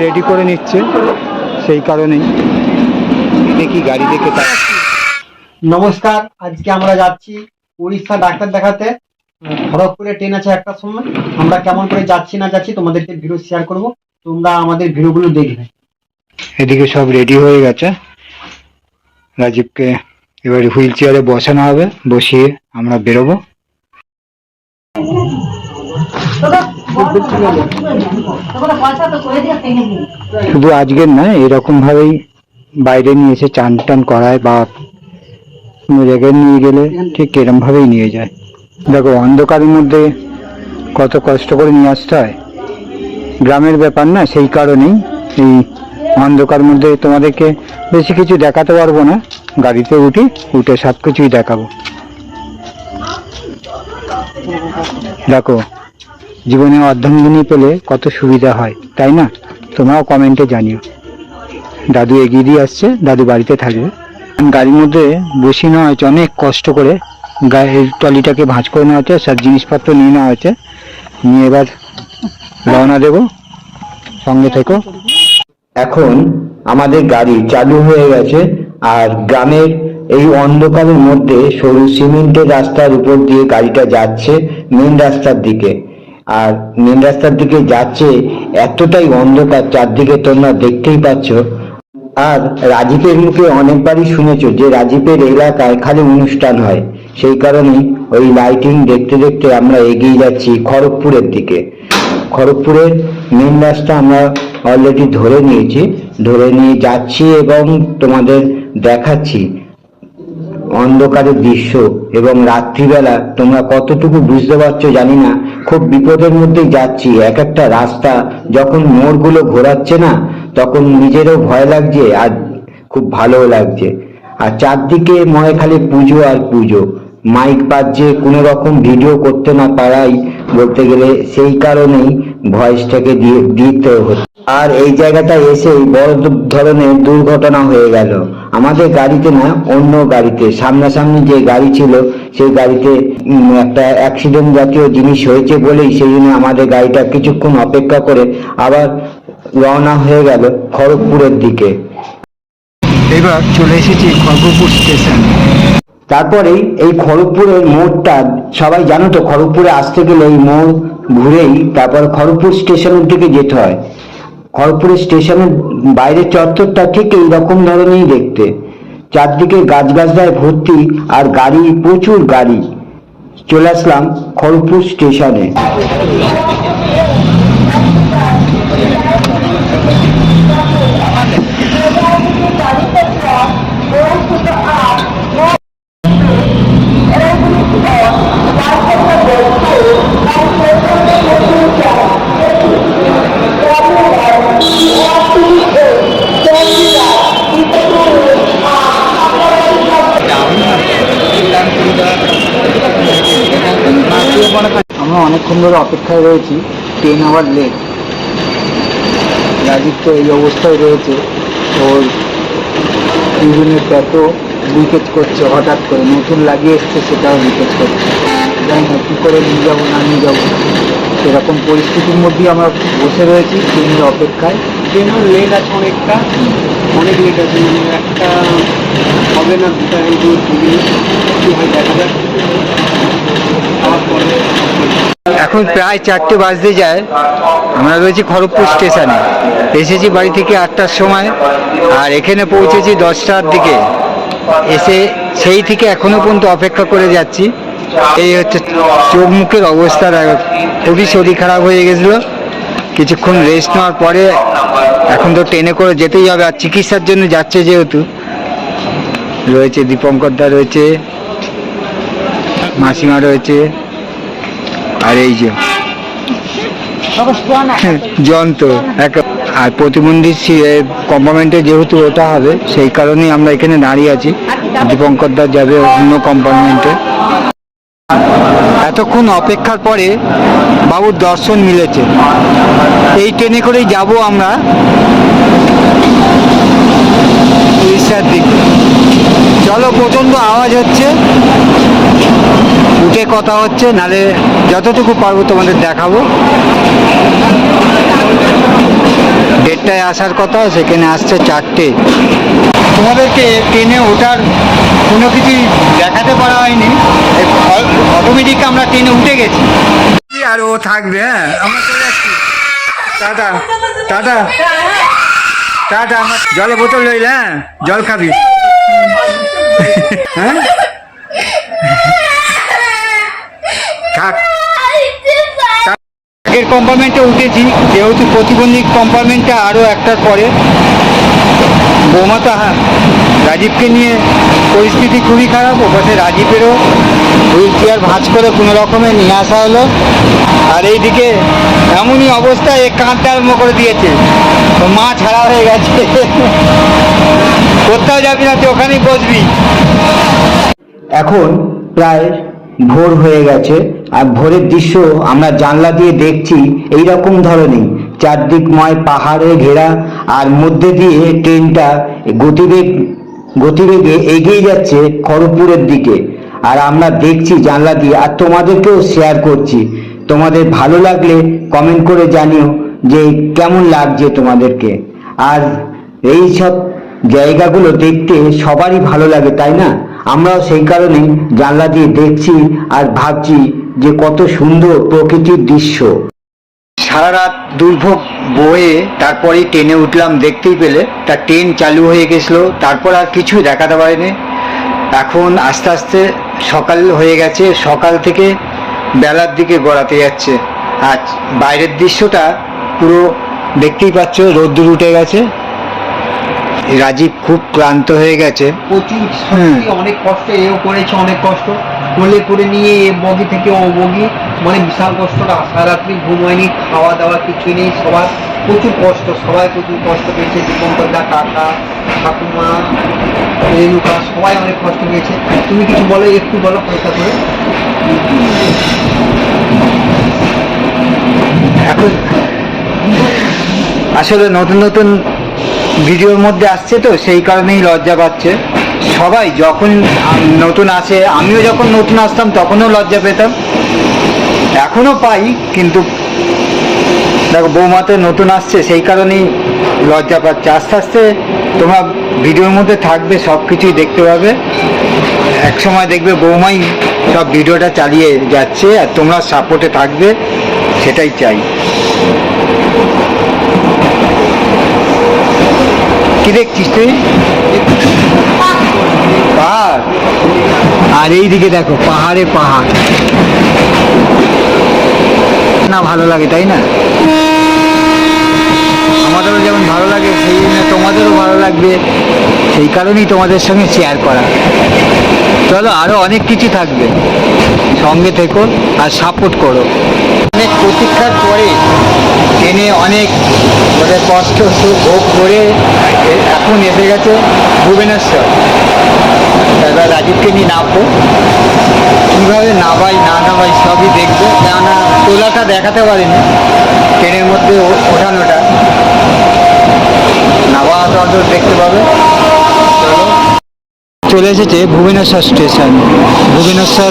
Ready করে নিচ্ছে সেই কারণেই। দেখি গাড়ি দেখে নমস্কার আজকে আমরা যাচ্ছি উড়িষ্যা ডাক্তার দেখাতে। খড়গপুরে ট্রেন আছে একটা সময়। আমরা কেমন করে যাচ্ছি না যাচ্ছি তোমাদেরকে ভিডিও শেয়ার করব। তোমরা আমাদের ভিডিওগুলো দেখবে। এদিকে সব রেডি হয়ে গেছে। রাজীবকে এবারে হুইল চেয়ারে বসানো হবে বসিয়ে আমরা বেরোবো। শুধু আজকের নয়, এরকম ভাবেই বাইরে নিয়ে এসে চান টান করায় বা কোনো জায়গায় নিয়ে গেলে ঠিক এরম ভাবেই নিয়ে যায়। দেখো, অন্ধকারের মধ্যে কত কষ্ট করে নিয়ে আসতে হয়। গ্রামের ব্যাপার না, সেই কারণেই এই অন্ধকার মধ্যে তোমাদেরকে বেশি কিছু দেখাতে পারব না। গাড়িতে উঠি, উঠে সব কিছুই দেখাবো। দেখো জীবনে অর্ধাঙ্গিনী পেলে কত সুবিধা হয়, তাই না? তোমরাও কমেন্টে জানিও। দাদু এগিয়ে দিয়ে আসছে, দাদু বাড়িতে থাকবে। গাড়ির মধ্যে বসিয়ে নেওয়া হয়েছে, অনেক কষ্ট করে। গাড়ির ট্রলিটাকে ভাঁজ করে নেওয়া হয়েছে সব জিনিসপত্র নিয়ে নেওয়া হয়েছে। নিয়ে এবার রওনা দেবো। সঙ্গে থেকো। এখন আমাদের গাড়ি চালু হয়ে গেছে, আর গ্রামের এই অন্ধকারের মধ্যে সরু সিমেন্টের রাস্তার উপর দিয়ে গাড়িটা যাচ্ছে মেন রাস্তার দিকে। আর মেন রাস্তার দিকে যাচ্ছে এতটাই অন্ধকার, চারদিকে তোমরা দেখতেই পাচ্ছ। আর রাজীবের মুখে অনেকবারই শুনেছো যে রাজীবের এলাকায় খালি অনুষ্ঠান হয়। সেই কারণে ওই লাইটিং দেখতে দেখতে আমরা এগিয়ে যাচ্ছি খড়গপুরের দিকে। খড়গপুরের মেন রাস্তা আমরা অলরেডি ধরে নিয়েছি। ধরে নিয়ে যাচ্ছি এবং তোমাদের দেখাচ্ছি। অন্ধকারের দৃশ্য এবং রাত্রিবেলা তোমরা কতটুকু বুঝতে পারছ জানি না। খুব বিপদের মধ্যেই যাচ্ছি, এক একটা রাস্তা যখন মোড়গুলো ঘোরাচ্ছে না, তখন নিজেরও ভয় লাগছে আর খুব ভালোও লাগছে। আর চারদিকে মনে খালি পুজো আর পুজো। মাইক বাজছে, কোনো রকম ভিডিও করতে না পারাই বলতে গেলে সেই কারণেই ভয়েসটাকে দিয়ে দিতে হচ্ছে। আর এই জায়গাটা এসেই বড় ধরনের দুর্ঘটনা হয়ে গেল। আমাদের গাড়িতে না অন্য গাড়িতে সামনাসামনি যে গাড়ি ছিল সেই গাড়িতে একটা অ্যাক্সিডেন্ট জাতীয় জিনিস হয়েছে বলেই সেই জন্য আমাদের গাড়িটা কিছুক্ষণ অপেক্ষা করে আবার রওনা হয়ে গেল খড়গপুরের দিকে। এবার চলে এসেছি খড়গপুর স্টেশন। তারপরেই এই খড়গপুরের মোড়টা সবাই জানো তো খড়গপুরে আসতে গেলে এই মোড় ঘুরেই তারপর খড়গপুর স্টেশনের দিকে যেতে হয়। খড়গপুরের স্টেশনের বাইরের চত্বরটা ঠিক এইরকম ধরনেরই দেখতে। চারদিকে গাছগাছদায় ভর্তি আর গাড়ি, প্রচুর গাড়ি। চলে আসলাম খড়পুর স্টেশনে। আমরা অনেকক্ষণ ধরে অপেক্ষায় রয়েছি ট্রেন আওয়ার লেট রাজীব তো এই অবস্থায় রয়েছে, ওর ইঞ্জিনের প্যাটও লিকেজ করছে, হঠাৎ করে নতুন লাগিয়ে এসছে, সেটাও লিকেজ করছে। জানি না কী করে নিয়ে যাব, না নিয়ে যাব। সেরকম পরিস্থিতির মধ্যেই আমরা বসে রয়েছি ট্রেনের অপেক্ষায়। ট্রেনের লেট আছে অনেকটা। অনেক লেট আছে মানে একটা হবে না, দুটা, এই কি হয়, দেখা যাক। তারপরে এখন প্রায় চারটে বাজতে যায়। আমরা রয়েছি খড়গপুর স্টেশনে। এসেছি বাড়ি থেকে আটটার সময় আর এখানে পৌঁছেছি দশটার দিকে। এসে সেই থেকে এখনও পর্যন্ত অপেক্ষা করে যাচ্ছি। এই হচ্ছে চোখ মুখের অবস্থা। খুবই শরীর খারাপ হয়ে গেছিল। কিছুক্ষণ রেস্ট নেওয়ার পরে এখন তো ট্রেনে করে যেতেই হবে আর চিকিৎসার জন্য যাচ্ছে যেহেতু। রয়েছে দীপঙ্কর দা রয়েছে, মাসিমা রয়েছে। আর এই যে যন্ত্র, এক আর প্রতিবন্ধী কম্পার্টমেন্টে যেহেতু ওটা হবে, সেই কারণেই আমরা এখানে দাঁড়িয়ে আছি। দীপঙ্কর দা যাবে অন্য কম্পার্টমেন্টে এতক্ষণ অপেক্ষার পরে বাবুর দর্শন মিলেছে। এই ট্রেনে করেই যাব আমরা উড়িষ্যার দিকে। চলো, প্রচণ্ড আওয়াজ হচ্ছে। উঠে কথা হচ্ছে, নালে যতটুকু পারব তোমাদের দেখাবো। দেড়টায় আসার কথা, সেখানে আসছে চারটে। তোমাদেরকে ট্রেনে ওঠার কোনো কিছু দেখাতে পারা হয়নি। অটোমেটিক আমরা ট্রেনে উঠে গেছি। আর ও থাকবে হ্যাঁ? আমরা চলে যাচ্ছি। টাটা টাটা টাটা, আমার জলে বোতল রইল হ্যাঁ? জল খাবি। হ্যাঁ থাক আগের কম্পার্টমেন্টে উঠেছি, যেহেতু প্রতিবন্ধী কম্পার্টমেন্টটা আরও একটার পরে। বৌমা তো হ্যাঁ রাজীবকে নিয়ে পরিস্থিতি খুবই খারাপ, ওপাশে রাজীবেরও হুইল চেয়ার ভাঁজ করে কোনো রকমে নিয়ে আসা হলো। আর এইদিকে এমনই অবস্থা, এ কাঁদতে আরম্ভ করে দিয়েছে। তো মা ছাড়া হয়ে গেছে। কোথাও যাবি না, তুই ওখানেই বসবি। এখন প্রায় ভোর হয়ে গেছে আর ভোরের দৃশ্য আমরা জানলা দিয়ে দেখছি এই রকম ধরনের। চারদিকময় পাহাড়ে ঘেরা আর মধ্যে দিয়ে ট্রেনটা গতিবেগ, গতিবেগে এগিয়ে যাচ্ছে খড়গপুরের দিকে। আর আমরা দেখছি জানলা দিয়ে। আর তোমাদেরকেও শেয়ার করছি। তোমাদের ভালো লাগলে কমেন্ট করে জানিও যে কেমন লাগছে তোমাদেরকে। আর এই সব জায়গাগুলো দেখতে সবারই ভালো লাগে, তাই না? আমরাও সেই কারণে জানলা দিয়ে দেখছি আর ভাবছি যে কত সুন্দর প্রকৃতির দৃশ্য। সারা রাত দুর্ভোগ বয়ে তারপরেই ট্রেনে উঠলাম দেখতেই পেলে, তা ট্রেন চালু হয়ে গেছিল, তারপর আর কিছু দেখাতে পারিনি। এখন আস্তে আস্তে সকাল হয়ে গেছে, সকাল থেকে বেলার দিকে গড়াতে যাচ্ছে। আর বাইরের দৃশ্যটা পুরো দেখতেই পাচ্ছ, রোদ্দুর উঠে গেছে। রাজীব খুব ক্লান্ত হয়ে গেছে। প্রচুর সত্যি অনেক কষ্ট এও করেছে অনেক কষ্ট। কোলে করে নিয়ে এ বগি থেকে ও বগি মানে বিশাল কষ্টটা সারাত্রি ঘুম হয়নি খাওয়া দাওয়া কিছু নেই সবার প্রচুর কষ্ট সবাই প্রচুর কষ্ট পেয়েছে দীপঙ্কর দা কাকা ঠাকুমা রেণুকা সবাই অনেক কষ্ট পেয়েছে। তুমি কিছু বলো একটু বলো পয়সা করে। এখন আসলে নতুন নতুন ভিডিওর মধ্যে আসছে তো, সেই কারণেই লজ্জা পাচ্ছে। সবাই যখন নতুন আসে, আমিও যখন নতুন আসতাম, তখনও লজ্জা পেতাম। এখনও পাই, কিন্তু দেখো বৌমাতে নতুন আসছে, সেই কারণেই লজ্জা পাচ্ছে। আস্তে আস্তে তোমার ভিডিওর মধ্যে থাকবে, সব কিছুই দেখতে পাবে। এক সময় দেখবে বৌমাই সব ভিডিওটা চালিয়ে যাচ্ছে, আর তোমরা সাপোর্টে থাকবে, সেটাই চাই। কি দেখছিস তুই পাহাড়? আর এইদিকে দেখো, পাহাড়ে পাহাড়। না, ভালো লাগে, তাই না? আমাদেরও যেমন ভালো লাগে, সেই জন্য তোমাদেরও ভালো লাগবে। সেই কারণেই তোমাদের সঙ্গে শেয়ার করা। চলো, আরও অনেক কিছু থাকবে। সঙ্গে থেকো আর সাপোর্ট করো। অনেক প্রতীক্ষার পরে ট্রেনে অনেক ওদের কষ্ট ভোগ করে এখন এসে গেছে ভুবনেশ্বর। এবার রাজীবকে নিয়ে নামবো। কীভাবে নামাই, না নামাই সবই দেখব। কেননা তোলাটা দেখাতে পারিনি। ট্রেনের মধ্যে ওঠানোটা। নামাটা অত দেখতে পাবে। চলে এসেছে ভুবনেশ্বর স্টেশন। ভুবনেশ্বর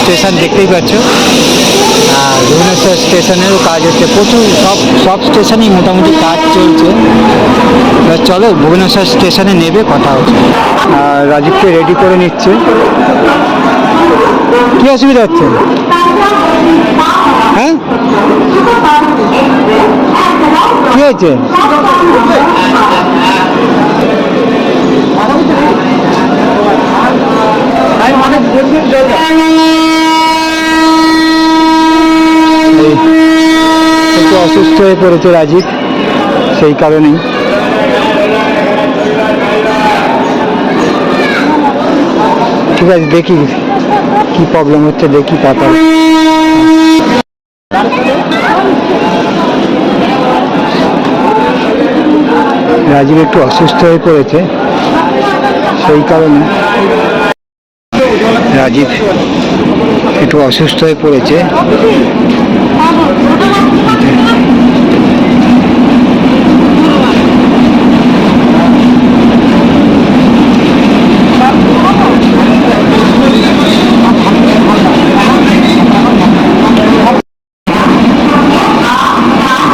স্টেশন দেখতেই পাচ্ছ। আর ভুবনেশ্বর স্টেশনেরও কাজ হচ্ছে। প্রচুর সব সব স্টেশনেই মোটামুটি কাজ চলছে। এবার চলো ভুবনেশ্বর স্টেশনে নেবে, কথা হচ্ছে। আর রাজীবকে রেডি করে নিচ্ছে। কি অসুবিধা হচ্ছে? হ্যাঁ? কি হয়েছে? অসুস্থ হয়ে পড়েছে রাজীব, সেই কারণেই। ঠিক আছে, দেখি কি প্রবলেম হচ্ছে, দেখি তারপর রাজীব একটু অসুস্থ হয়ে পড়েছে, সেই কারণে। রাজীব একটু অসুস্থ হয়ে পড়েছে।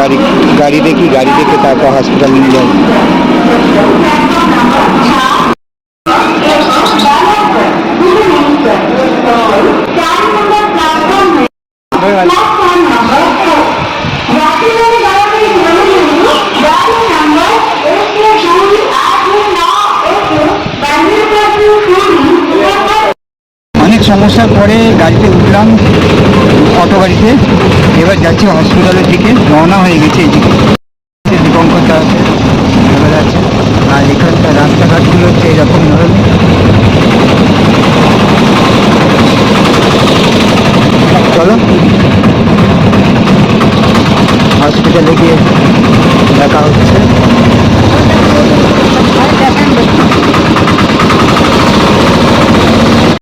গাড়ি গাড়ি দেখি গাড়ি দেখে তারপর হসপিটালে নিয়ে যাব অনেক সমস্যার পরে গাড়িতে উঠলাম অটো গাড়িতে। এবার যাচ্ছি হসপিটালের দিকে। রওনা হয়ে গেছে এদিকে। দীপঙ্কর দা আছে এবার আছে আর এখানকার রাস্তাঘাটগুলো হচ্ছে এরকম ধরনের চলো গিয়ে দেখা হচ্ছে